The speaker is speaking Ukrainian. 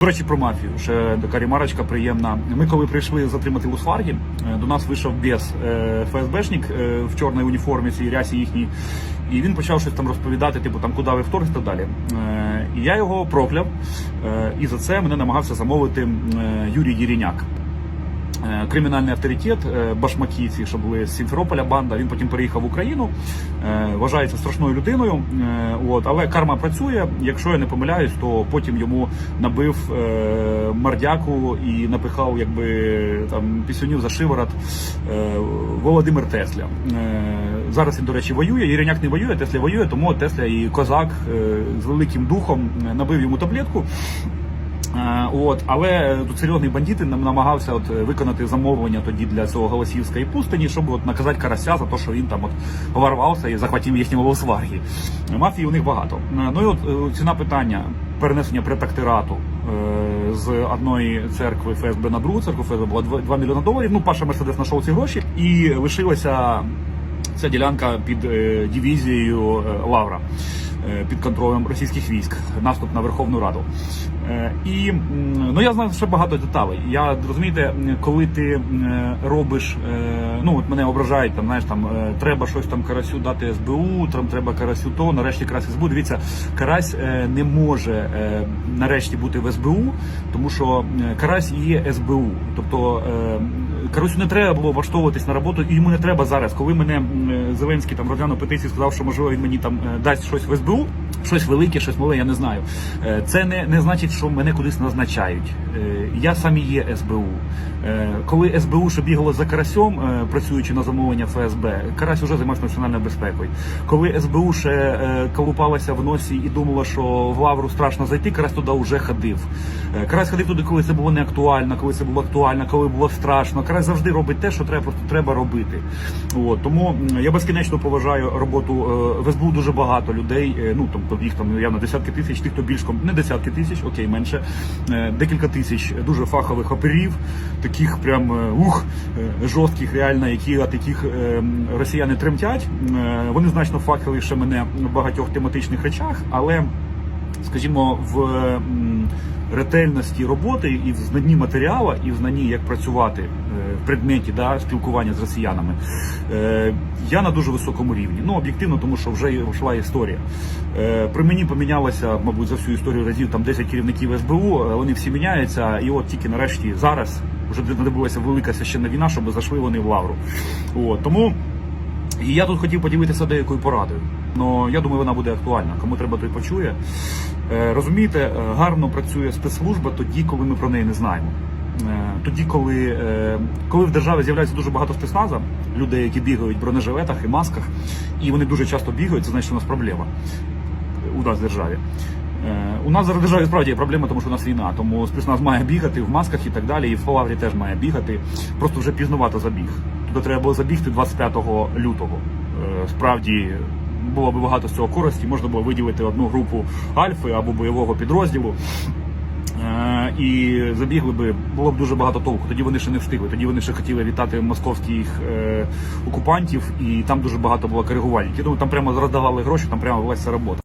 До речі, про мафію. Ще така ремарочка приємна. Ми коли прийшли затримати Лусфаргі, е, до нас вийшов без ФСБшник е, в чорній уніформі, цій рясі їхній. І він почав щось там розповідати, типу там куди ви вторг і так далі. Е, І я його прокляв, і за це мене намагався замовити Юрій Єріняк. Е, Кримінальний авторитет е, башмаківці, що були з Сімферополя банда. Він потім переїхав в Україну, е, вважається страшною людиною. От, але карма працює. Якщо я не помиляюсь, то потім йому набив мордяку і напихав, якби там пісюнів за шиворот Володимир Тесля. Зараз він, до речі, воює. Єреняк не воює, Тесля воює, тому Тесля і козак з великим духом набив йому таблетку. Е, От, але тут серйозний бандит нам намагався от е, виконати замовлення тоді для цього Голосіївської пустині, щоб от наказати карася за те, що він там от ворвався і захватив їхнього Волсваргі. Мафії у них багато. Е, Ну і от ціна питання перенесення претактирату з одної церкви ФСБ на другу церкву ФСБ була 2, 2 мільйони доларів. Ну, Паша Мерседес знайшов ці гроші і лишилася ця ділянка під дивізією Лавра. Е, Під контролем російських військ, наступ на Верховну Раду. Е, І ну я знаю ще багато деталей. Я розумієте, коли ти робиш, е, ну от мене ображають, там знаєш, там треба щось там карасю дати СБУ, там треба карасю то, нарешті карась СБУ. Дивіться, карась не може нарешті бути в СБУ, тому що карась є СБУ. Тобто е, Карасю не треба було влаштовуватись на роботу, і йому не треба зараз. Коли мене е, Зеленський там розглянув петицію, сказав, що можливо він мені там е, дасть щось в СБУ, щось велике, щось мале, я не знаю. Е, Це не, не значить, що мене кудись назначають. Я сам і є СБУ. Коли СБУ ще бігало за карасьом, працюючи на замовлення ФСБ, карась уже займався національною безпекою. Коли СБУ ще колупалася в носі і думала, що в лавру страшно зайти, карась туди вже ходив. Карась ходив туди, коли це було не актуально, коли це було актуально, коли було страшно. Карась завжди робить те, що треба треба робити. От тому я безкінечно поважаю роботу е, в СБУ дуже багато людей. е, Ну тобто їх там явно десятки тисяч, тих, хто більш ком- не десятки тисяч, окей, менше е, декілька тисяч дуже фахових оперів, таких прям ух жорстких, реально, які от яких росіяни тремтять. Вони значно фаховіше мене в багатьох тематичних речах, але скажімо, в ретельності роботи і в знанні матеріалу, і в знанні, як працювати е, в предметі да, спілкування з росіянами, е, я на дуже високому рівні. Ну, об'єктивно, тому що вже йшла історія. Е, При мені помінялося, мабуть, за всю історію разів там 10 керівників СБУ, вони всі міняються, і от тільки нарешті зараз вже знадобилася велика священна війна, щоб зайшли вони в лавру. От, тому і я тут хотів поділитися деякою порадою. Ну я думаю, вона буде актуальна. Кому треба, той почує. Е, розумієте, е, гарно працює спецслужба тоді, коли ми про неї не знаємо. Е, тоді, коли, коли в державі з'являється дуже багато спецназа, людей, які бігають в бронежилетах і масках, і вони дуже часто бігають, це значить, що у нас проблема у нас в державі. У нас зараз в державі справді є проблема, тому що у нас війна. Тому спецназ має бігати в масках і так далі. І в Лаврі теж має бігати. Просто вже пізнувато забіг. Туди треба було забігти 25 лютого. Е, Справді було б багато з цього користі. Можна було виділити одну групу альфи або бойового підрозділу. Е, І забігли би, було б дуже багато толку. Тоді вони ще не встигли. Тоді вони ще хотіли вітати московських е, окупантів, і там дуже багато було коригувальників. Думаю, там прямо роздавали гроші, там прямо велася робота.